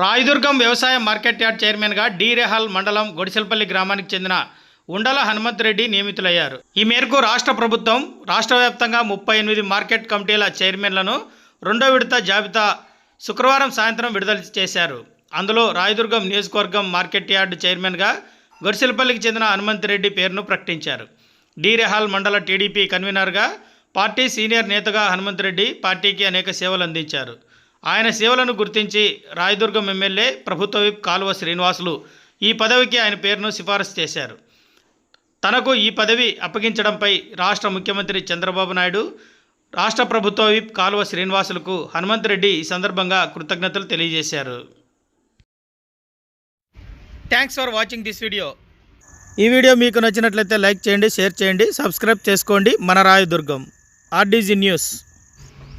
రాయదుర్గం వ్యవసాయ market yard చైర్మన్గా D Rehal మండలం గొడిసెల్పల్లి గ్రామానికి చెందిన ఉండల హనుమంతరెడ్డి నియమితులయ్యారు. ఈ మేరకు రాష్ట్ర ప్రభుత్వం రాష్ట్ర వ్యాప్తంగా ముప్పై ఎనిమిది మార్కెట్ కమిటీల చైర్మన్లను రెండో విడత జాబితా శుక్రవారం సాయంత్రం విడుదల చేశారు. అందులో రాయదుర్గం నియోజకవర్గం మార్కెట్ యార్డ్ చైర్మన్గా గొడిసెల్పల్లికి చెందిన హనుమంత్రెడ్డి పేరును ప్రకటించారు. డి రెహాల్ మండల టీడీపీ కన్వీనర్గా పార్టీ సీనియర్ నేతగా హనుమంతరెడ్డి పార్టీకి అనేక సేవలు అందించారు. ఆయన సేవలను గుర్తించి రాయదుర్గం ఎమ్మెల్యే ప్రభుత్వ విప్ కాలువ శ్రీనివాసులు ఈ పదవికి ఆయన పేరును సిఫారసు చేశారు. తనకు ఈ పదవి అప్పగించడంపై రాష్ట్ర ముఖ్యమంత్రి చంద్రబాబు నాయుడు రాష్ట్ర ప్రభుత్వ విప్ కాలువ శ్రీనివాసులకు హనుమంత్ రెడ్డి ఈ సందర్భంగా కృతజ్ఞతలు తెలియజేశారు. Thanks for watching this video ఈ వీడియో మీకు నచ్చినట్లయితే లైక్ చేయండి షేర్ చేయండి సబ్స్క్రైబ్ చేసుకోండి. మన రాయదుర్గం ఆర్డీజీ న్యూస్.